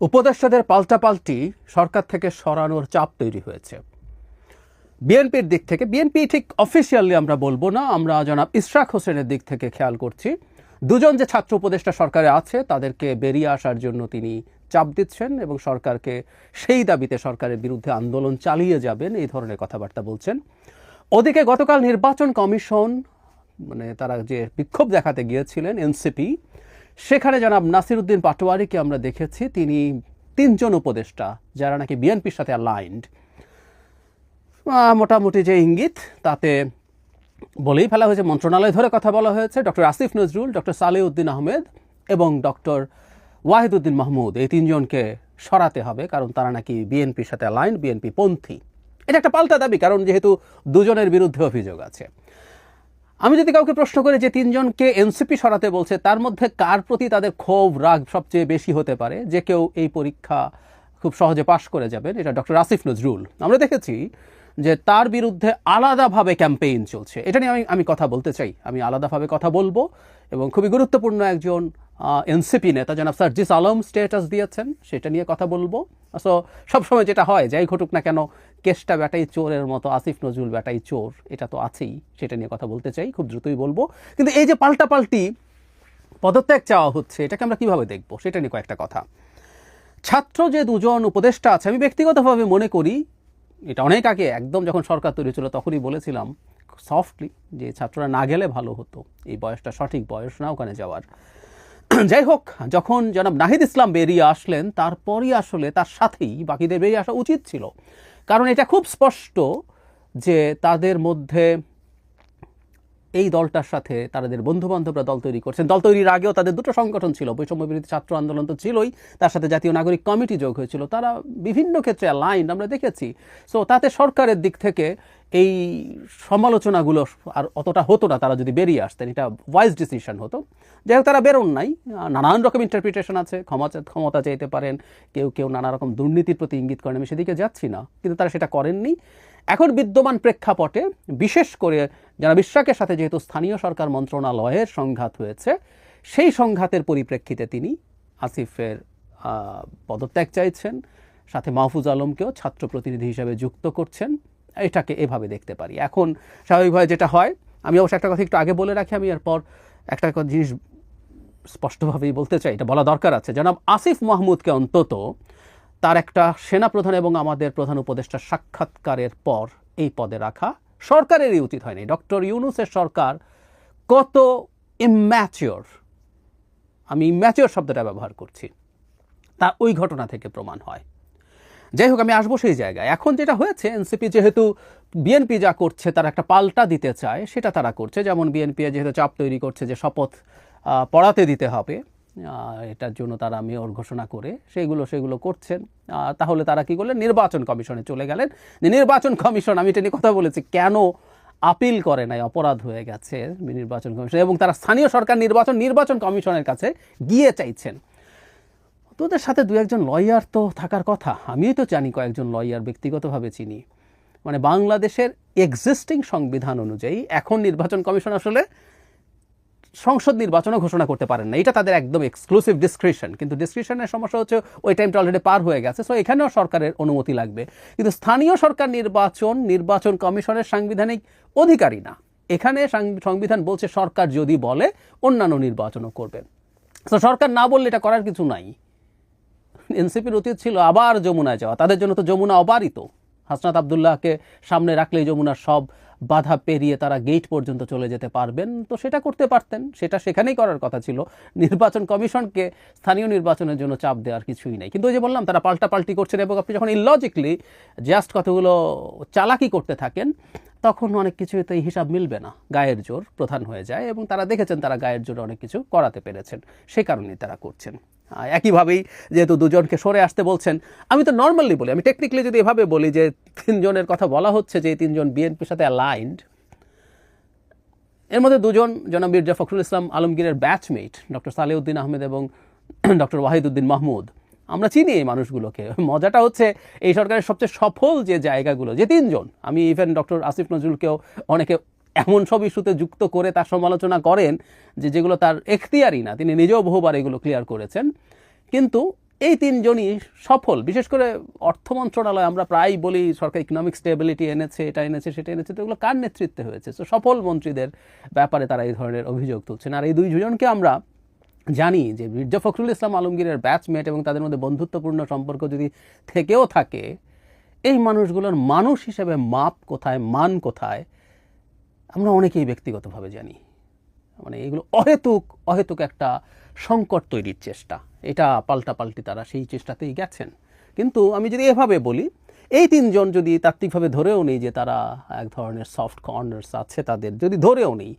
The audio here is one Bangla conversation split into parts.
উপদেষ্টাদের পাল্টাপাল্টি সরকার থেকে সরানোর চাপ তৈরি হয়েছে। বিএনপির দিক থেকে, বিএনপি ঠিক অফিসিয়ালি আমরা বলব না, আমরা জনাব ইশরাক হোসেনের দিক থেকে খেয়াল করছি। দুজন যে ছাত্র উপদেষ্টা সরকারে আছে, তাদেরকে বেরিয়ে আসার জন্য তিনি চাপ দিচ্ছেন এবং সরকারকে সেই দাবিতে সরকারের বিরুদ্ধে আন্দোলন চালিয়ে যাবেন, এই ধরনের কথাবার্তা বলছেন। ওদিকে গতকাল নির্বাচন কমিশন মানে তারা যে বিক্ষোভ দেখাতে গিয়েছিলেন, এনসিপি সেখানে জনাব নাসিরুদ্দিন পাটোয়ারিকে আমরা দেখেছি। তিনি তিনজন উপদেষ্টা, যারা নাকি বিএনপির সাথে অ্যালাইন্ড মোটামুটি যে ইঙ্গিত, তাতে বলেই ফেলা হয়েছে, মন্ত্রণালয় ধরে কথা বলা হয়েছে। ডক্টর আসিফ নজরুল, ডক্টর সালেউদ্দিন আহমেদ এবং ডক্টর ওয়াহিদুদ্দিন মাহমুদ, এই তিনজনকে সরাতে হবে, কারণ তারা নাকি বিএনপির সাথে অ্যালাইন বিএনপি পন্থী। এটা একটা পাল্টা দাবি, কারণ যেহেতু দুজনের বিরুদ্ধে অভিযোগ আছে। আমি যদি কাউকে প্রশ্ন করি যে তিনজনকে এনসিপি সরাতে বলছে, তার মধ্যে কার প্রতি তাদের ক্ষোভ, রাগ সবচেয়ে বেশি হতে পারে? যে কেউ এই পরীক্ষা খুব সহজে পাশ করে যাবেন, এটা ডক্টর আসিফ নজরুল। আমরা দেখেছি যে তার বিরুদ্ধে আলাদাভাবে ক্যাম্পেইন চলছে। এটা নিয়ে আমি আমি কথা বলতে চাই। আমি আলাদাভাবে কথা বলব এবং খুবই গুরুত্বপূর্ণ একজন এনসিপি নেতা, জনাব সার্জিস আলম স্টেটাস দিয়েছেন, সেটা নিয়ে কথা বলব। সো সবসময় যেটা হয়, যাই ঘটুক না কেন কেসটা ব্যাটাই চোরের মতো, আসিফ নজরুল ব্যাটাই চোর, এটা তো আছেই, সেটা নিয়ে কথা বলতে চাই, খুব দ্রুতই বলব। কিন্তু এই যে পাল্টাপাল্টি পদত্যাগ চাওয়া হচ্ছে, এটাকে আমরা কীভাবে দেখব? সেটা নিয়ে কয়েকটা কথা। ছাত্র যে দুজন উপদেষ্টা আছে, আমি ব্যক্তিগতভাবে মনে করি, এটা অনেক আগে, একদম যখন সরকার তৈরি ছিল, তখনই বলেছিলাম সফটলি যে ছাত্ররা না গেলে ভালো হতো, এই বয়সটা সঠিক বয়স না, ওখানে যাওয়ার। যাই হোক, যখন জনাব নাহিদ ইসলাম বেরিয়ে আসলেন, তারপরই আসলে তার সাথেই বাকিদের বেরিয়ে আসা উচিত ছিল। কারণ এটা খুব স্পষ্ট যে তাদের মধ্যে এই দলটার সাথে তাদের বন্ধু বান্ধবরা দল তৈরি করছেন। দল তৈরির আগেও তাদের দুটো সংগঠন ছিল বৈষম্য বিরোধী ছাত্র আন্দোলন তো ছিলই, তার সাথে জাতীয় নাগরিক কমিটি যোগ হয়েছিল। তারা বিভিন্ন ক্ষেত্রে লাইন আমরা দেখেছি। সো তাতে সরকারের দিক থেকে এই সমালোচনাগুলো আর অতটা হতো না, তারা যদি বেরিয়ে আসতেন, এটা ওয়াইজ ডিসিশন হতো। যাই হোক, তারা বেরোন নাই। নানান রকম ইন্টারপ্রিটেশন আছে, ক্ষমা ক্ষমতা চাইতে পারেন, কেউ কেউ নানা রকম দুর্নীতির প্রতি ইঙ্গিত করেন, আমি সেদিকে যাচ্ছি না। কিন্তু তারা সেটা করেননি। এখন বিদ্যমান প্রেক্ষাপটে, বিশেষ করে যারা বিশ্বাকের সাথে যেহেতু স্থানীয় সরকার মন্ত্রণালয়ের সংঘাত হয়েছে, সেই সংঘাতের পরিপ্রেক্ষিতে তিনি আসিফের পদত্যাগ চাইছেন। সাথে মাহফুজ আলমকেও ছাত্র প্রতিনিধি হিসাবে যুক্ত করছেন। এটাকে এভাবে দেখতে পারি। এখন স্বাভাবিকভাবে যেটা হয়, আমি অবশ্য একটা কথা একটু আগে বলে রাখি, আমি এরপর একটা জিনিস স্পষ্টভাবেই বলতে চাই, এটা বলা দরকার আছে। জনাব আসিফ মাহমুদকে অন্তত তার একটা সেনাপ্রধান এবং আমাদের প্রধান উপদেষ্টা সাক্ষাৎকারের পর এই পদে রাখা সরকারেরই উচিত হয়নি। ডক্টর ইউনুসের সরকার কত ইম্যাচিওর আমি ইম্যাচিওর শব্দটা ব্যবহার করছি। তা ওই ঘটনা থেকে প্রমাণ হয়। যাই হোক, আমি আসব সেই জায়গায়। এখন যেটা হয়েছে, এনসিপি যেহেতু বিএনপি যা করছে, তারা একটা পাল্টা দিতে চায়, সেটা তারা করছে। যেমন বিএনপি যেহেতু চাপ তৈরি করছে যে শপথ পড়াতে দিতে হবে। এটার জন্য তারা মেয়র ঘোষণা করে সেগুলো সেগুলো করছেন। তাহলে তারা কি করলেন? নির্বাচন কমিশনে চলে গেলেন। নির্বাচন কমিশন, আমি এটা নিয়ে কথা বলেছি, কেন আপিল করে নাই, অপরাধ হয়ে গেছে নির্বাচন কমিশন? এবং তারা স্থানীয় সরকার নির্বাচন নির্বাচন কমিশনের কাছে গিয়ে চাইছেন। তোদের সাথে দু একজন লয়ার তো থাকার কথা। আমিই তো জানি কয়েকজন লয়ার ব্যক্তিগতভাবে চিনি। মানে বাংলাদেশের এক্সিস্টিং সংবিধান অনুযায়ী এখন নির্বাচন কমিশন আসলে সংসদ নির্বাচনও ঘোষণা করতে পারেন না। এটা তাদের একদম এক্সক্লুসিভ ডিসক্রিপশন কিন্তু ডিসক্রিপশনের সমস্যা হচ্ছে ওই টাইমটা অলরেডি পার হয়ে গেছে। সো এখানেও সরকারের অনুমতি লাগবে। কিন্তু স্থানীয় সরকার নির্বাচন নির্বাচন কমিশনের সাংবিধানিক অধিকারী না। এখানে সংবিধান বলছে সরকার যদি বলে, অন্যান্য নির্বাচনও করবে। তো সরকার না বললে এটা করার কিছু নাই। এনসিপির উচিত ছিল আবার যমুনায় যাওয়া। তাদের জন্য তো যমুনা অবারিত। হাসনাত আবদুল্লাহকে সামনে রাখলেই যমুনার সব বাধা পেরিয়ে তারা গেট পর্যন্ত চলে যেতে পারবেন। তো সেটা করতে পারতেন, সেটা সেখানেই করার কথা ছিল। নির্বাচন কমিশনকে স্থানীয় নির্বাচনের জন্য চাপ দেওয়ার কিছুই নেই। কিন্তু ওই যে বললাম, তারা পাল্টাপাল্টি করছেন এবং আপনি যখন ইললজিকলি জাস্ট কথাগুলো চালাকি করতে থাকেন, তখন অনেক কিছুতে হিসাব মিলবে না। গায়ের জোর প্রধান হয়ে যায় এবং তারা দেখেছেন তারা গায়ের জোরে অনেক কিছু করাতে পেরেছেন। সে কারণেই তারা করছেন। একইভাবেই যেহেতু দুজনকে সরে আসতে বলছেন, আমি তো নর্মালি বলি, আমি টেকনিক্যালি যদি এভাবে বলি যে তিনজনের কথা বলা হচ্ছে যে তিনজন বিএনপির সাথে অ্যালাইন্ড এর মধ্যে দুজন জনাব মির্জা ফখরুল ইসলাম আলমগীরের ব্যাচমেট ডক্টর সালেউদ্দিন আহমেদ এবং ডক্টর ওয়াহিদুদ্দিন মাহমুদ। আমরা চিনি এই মানুষগুলোকে। মজাটা হচ্ছে এই সরকারের সবচেয়ে সফল যে জায়গাগুলো, যে তিনজন, আমি ইভেন ডক্টর আসিফ নজরুলকেও অনেকে এমন সব ইস্যুতে যুক্ত করে তার সমালোচনা করেন যে যেগুলো তার এখতিয়ারই না। তিনি নিজেও বহুবার এগুলো ক্লিয়ার করেছেন। কিন্তু এই তিনজনই সফল। বিশেষ করে অর্থ মন্ত্রণালয়, আমরা প্রায় বলি সরকার ইকোনমিক স্টেবিলিটি এনেছে, এটা এনেছে, সেটা এনেছে, তো এগুলো কার নেতৃত্বে হয়েছে? তো সফল মন্ত্রীদের ব্যাপারে তারা এই ধরনের অভিযোগ তুলছেন। আর এই দুইজনকে আমরা জানি যে মির্জা ফখরুল ইসলাম আলমগীরের ব্যাচমেট এবং তাদের মধ্যে বন্ধুত্বপূর্ণ সম্পর্ক যদি থেকেও থাকে, এই মানুষগুলোর মানুষ হিসেবে মাপ কোথায়, মান কোথায়? আমরা অনেকেই ব্যক্তিগতভাবে জানি। মানে এগুলো অহেতুক অহেতুক একটা সংকট তৈরির চেষ্টা। এটা পাল্টাপাল্টি তারা সেই চেষ্টাতেই গেছেন। কিন্তু আমি যদি এভাবে বলি, এই তিনজন যদি তাত্ত্বিকভাবে ধরেও নেই যে তারা এক ধরনের সফট কর্নার্স আছে তাদের, যদি ধরেও নেই,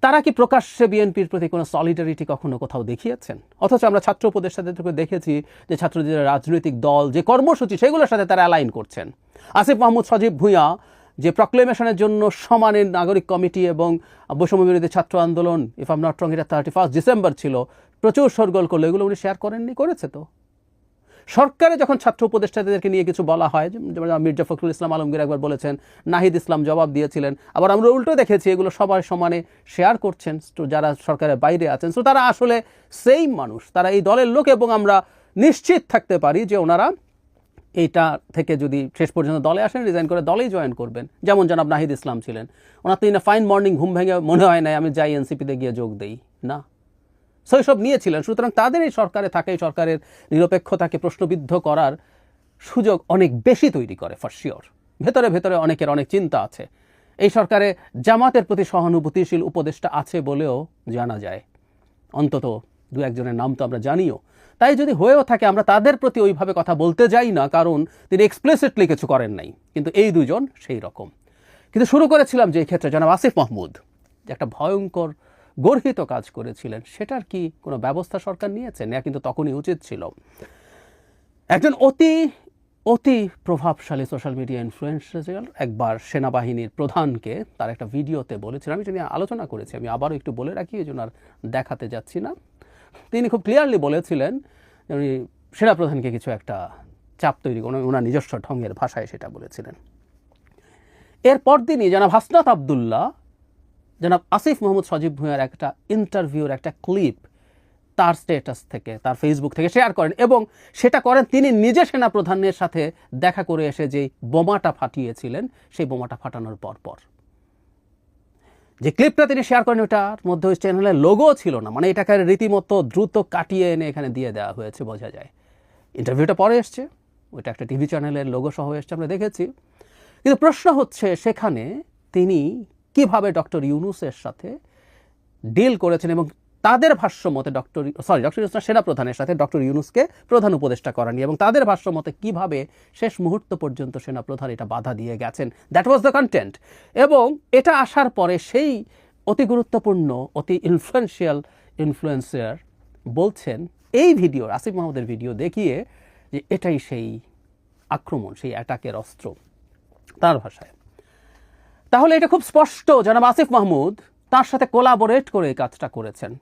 তারা কি প্রকাশ্যে বিএনপির প্রতি কোনো সলিডারিটি কখনো কোথাও দেখিয়েছেন? অথচ আমরা ছাত্র উপদেষ্টাদেরকে দেখেছি যে ছাত্রদের রাজনৈতিক দল, যে কর্মসূচি, সেগুলোর সাথে তারা অ্যালাইন করছেন। আসিফ মাহমুদ সজীব ভূঁইয়া যে প্রক্লেমেশনের জন্য সমানের নাগরিক কমিটি এবং বৈষম্য বিরোধী ছাত্র আন্দোলন ইফ আম নট রং এটা থার্টি ফার্স্ট ডিসেম্বর ছিল, প্রচুর সরগোল করল, এগুলো উনি শেয়ার করেননি, করেছে তো। সরকারে যখন ছাত্র উপদেষ্টাদেরকে নিয়ে কিছু বলা হয়, যেমন মির্জা ফখরুল ইসলাম আলমগীর একবার বলেছেন, নাহিদ ইসলাম জবাব দিয়েছিলেন, আবার আমরা উল্টো দেখেছি, এগুলো সবার সমানে শেয়ার করছেন, তো যারা সরকারের বাইরে আছেন, তো তারা আসলে সেই মানুষ, তারা এই দলের লোক এবং আমরা নিশ্চিত থাকতে পারি যে ওনারা এইটা থেকে যদি শেষ পর্যন্ত দলে আসেন রিজাইন করে দলেই জয়েন করবেন। যেমন জনাব নাহিদ ইসলাম ছিলেন। ওনার তো ফাইন মর্নিং ঘুম ভেঙে মনে হয় না আমি যাই এনসিপিতে গিয়ে যোগ দেই। না। সো সব নিয়েছিলেন। সুতরাং তাদের এই সরকারে থাকে, এই সরকারের নিরপেক্ষতাকে প্রশ্নবিদ্ধ করার সুযোগ অনেক বেশি তৈরি করে ফর শিওর ভেতরে ভেতরে অনেকের অনেক চিন্তা আছে। এই সরকারে জামাতের প্রতি সহানুভূতিশীল উপদেষ্টা আছে বলেও জানা যায়। অন্তত দু একজনের নাম তো আমরা জানিও। তাই যদি হয়েও থাকে, আমরা তাদের প্রতি ওইভাবে কথা বলতে যাই না, কারণ তিনি এক্সপ্লেসিটলি কিছু করেন নাই। কিন্তু এই দুজন সেই রকম। কিন্তু শুরু করেছিলাম যে ক্ষেত্রে জনাব আসিফ মাহমুদ, যে একটা ভয়ঙ্কর, গর্হিত কাজ করেছিলেন। সেটার কি কোনো ব্যবস্থা সরকার নিয়েছে? না, কিন্তু তখনই উচিত ছিল। একজন অতি অতি প্রভাবশালী সোশ্যাল মিডিয়া ইনফ্লুয়েন্সার একবার সেনাবাহিনীর প্রধানকে তার একটা ভিডিওতে বলেছিলেন আমি এটা আলোচনা করেছি, আমি আবারও একটু বলে রাখি, এই জন্য আর দেখাতে যাচ্ছি না। তিনি খুব ক্লিয়ারলি বলেছিলেন উনি সেনাপ্রধানকে কিছু একটা চাপ তৈরি করে ওনার নিজস্ব ঢঙ্গের ভাষায় সেটা বলেছিলেন। এরপর তিনি জনাব হাসনাত আবদুল্লাহ, জনাব আসিফ মোহাম্মদ সজীব ভূঁইয়ার একটা ইন্টারভিউর একটা ক্লিপ তার স্টেটাস থেকে, তার ফেসবুক থেকে শেয়ার করেন এবং সেটা করেন তিনি নিজে সেনাপ্রধানের সাথে দেখা করে এসে যেই বোমাটা ফাটিয়েছিলেন, সেই বোমাটা ফাটানোর পর পর। যে ক্লিপটা তিনি শেয়ার করেন, ওটার মধ্যে ওই চ্যানেলের লোগো ছিল না। মানে এটাকে রীতিমতো দ্রুত কাটিয়ে এনে এখানে দিয়ে দেওয়া হয়েছে, বোঝা যায়। ইন্টারভিউটা পরে এসছে, ওইটা একটা টিভি চ্যানেলের লোগো সহ এসছে, আমরা দেখেছি। কিন্তু প্রশ্ন হচ্ছে, সেখানে তিনি কীভাবে ডক্টর ইউনুসের সাথে ডিল করেছেন এবং তাদের ভাষ্য মতে ডক্টর সরি ডক্টর ইউনুস সেনাপ্রধানের সাথে ডক্টর ইউনুসকে প্রধান উপদেষ্টা করানি এবং তাদের ভাষ্য মতে কীভাবে শেষ মুহূর্ত পর্যন্ত সেনাপ্রধান এটা বাধা দিয়ে গেছেন। দ্যাট ওয়াজ দ্য কন্টেন্ট এবং এটা আসার পরে সেই অতি গুরুত্বপূর্ণ, অতি ইনফ্লুয়েন্সিয়াল ইনফ্লুয়েন্সার বলছেন, এই ভিডিও, আসিফ মাহমুদের ভিডিও দেখিয়ে যে এটাই সেই আক্রমণ, সেই অ্যাটাকের অস্ত্র তার ভাষায়। তাহলে এটা খুব স্পষ্ট, জনাব আসিফ মাহমুদ তার সাথে কোলাবোরেট করে এই কাজটা করেছেন।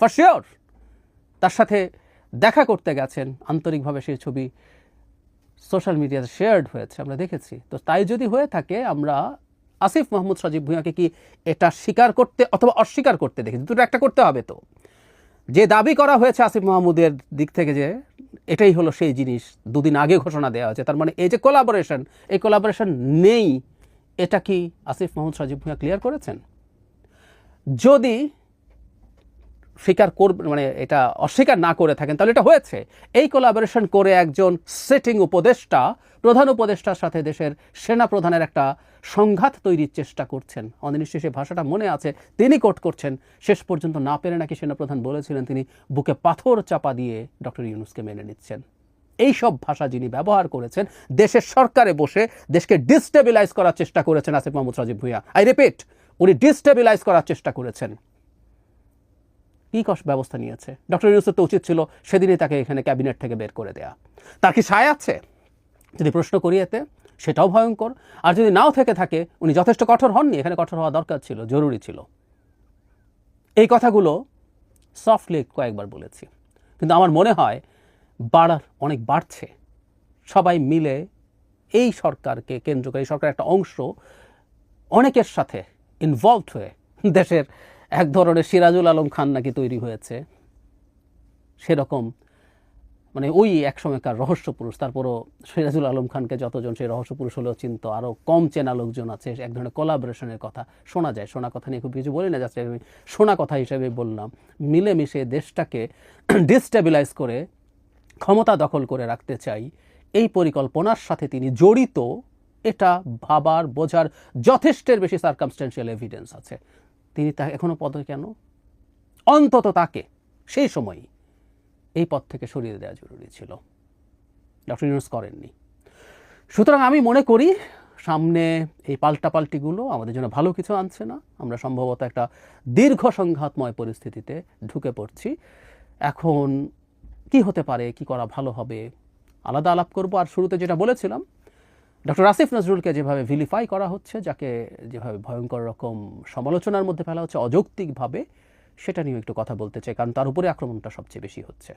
ফর শিওর তার সাথে দেখা করতে গেছেন। আন্তরিকভাবে সেই ছবি সোশ্যাল মিডিয়াতে শেয়ার্ড হয়েছে, আমরা দেখেছি। তো তাই যদি হয়ে থাকে, আমরা আসিফ মাহমুদ সজীব ভূঁইয়াকে কি এটা স্বীকার করতে অথবা অস্বীকার করতে দেখি? দুটো একটা করতে হবে তো। যে দাবি করা হয়েছে আসিফ মাহমুদের দিক থেকে যে এটাই হলো সেই জিনিস, দুদিন আগে ঘোষণা দেওয়া হয়েছে। তার মানে এই যে কোলাবোরেশন এই কোলাবোরেশন নেই, এটা কি আসিফ মাহমুদ সজীব ভূঁইয়া ক্লিয়ার করেছেন? যদি স্বীকার করবে মানে এটা অস্বীকার না করে থাকেন, তাহলে এটা হয়েছে। এই কোলাবোরেশন করে একজন সেটিং উপদেষ্টা, প্রধান উপদেষ্টার সাথে দেশের সেনা প্রধানের একটা সংঘাত তৈরির চেষ্টা করছেন। নিশ্চয়ই সেই ভাষাটা মনে আছে, তিনি কোট করছেন। শেষ পর্যন্ত না পেরে নাকি সেনাপ্রধান বলেছিলেন, তিনি বুকে পাথর চাপা দিয়ে ডক্টর ইউনুসকে মেনে নিচ্ছেন। এই সব ভাষা যিনি ব্যবহার করেছেন, দেশের সরকারে বসে দেশকে ডিস্টেবিলাইজ করার চেষ্টা করেছেন আসিফ মাহমুদ সজিব ভুইয়া। আই রিপিট উনি ডিস্টেবিলাইজ করার চেষ্টা করেছেন। কী কষ্ট ব্যবস্থা নিয়েছে? ডক্টর ইউনুসের তো উচিত ছিল সেদিনই তাকে এখানে ক্যাবিনেট থেকে বের করে দেয়া। তার কি সায় আছে? যদি প্রশ্ন করি এতে, সেটাও ভয়ঙ্কর। আর যদি নাও থেকে থাকে, উনি যথেষ্ট কঠোর হননি, এখানে কঠোর হওয়া দরকার ছিল, জরুরি ছিল। এই কথাগুলো সফটলি কয়েকবার বলেছি। কিন্তু আমার মনে হয় বাড়ার অনেক বাড়ছে। সবাই মিলে এই সরকারকে কেন্দ্র করে, এই সরকারের একটা অংশ অনেকের সাথে ইনভলভড হয়ে দেশের এক ধরনের সিরাজুল আলম খান নাকি তৈরি হয়েছে। সেরকম মানে ওই এক সময়কার রহস্য পুরুষ, তারপরও সিরাজুল আলম খানকে যতজন সেই রহস্য পুরুষ হলেও চিন্ত, আরও কম চেনা লোকজন আছে, এক ধরনের কোলাবোরেশনের কথা শোনা যায়। শোনা কথা নিয়ে খুব কিছু বলি না যাচ্ছে আমি শোনা কথা হিসেবে বললাম। মিলেমিশে দেশটাকে ডিস্টেবিলাইজ করে, ক্ষমতা দখল করে রাখতে চাই, এই পরিকল্পনার সাথে তিনি জড়িত, এটা ভাবার, বোঝার যথেষ্টের বেশি সার্কামস্টেন্সিয়াল এভিডেন্স আছে। তিনি তা এখনও পদে কেন? অন্তত তাকে সেই সময়ই এই পদ থেকে সরিয়ে দেওয়া জরুরি ছিল। ডক্টর ইউনুস করেননি। সুতরাং আমি মনে করি সামনে এই পাল্টাপাল্টিগুলো আমাদের জন্য ভালো কিছু আনছে না। আমরা সম্ভবত একটা দীর্ঘ সংঘাতময় পরিস্থিতিতে ঢুকে পড়ছি। এখন কি হতে পারে, কি করা ভালো হবে, আলাদা আলাপ করব। আর শুরুতে যেটা বলেছিলাম ডক্টর আসিফ নজরুলকে যেভাবে ভিলিফাই করা হচ্ছে, যাকে যেভাবে ভয়ঙ্কর রকম সমালোচনার মধ্যে ফেলা হচ্ছে, অযৌক্তিকভাবে, সেটা নিয়েও একটু কথা বলতে চাই, কারণ তার উপরে আক্রমণটা সবচেয়ে বেশি হচ্ছে।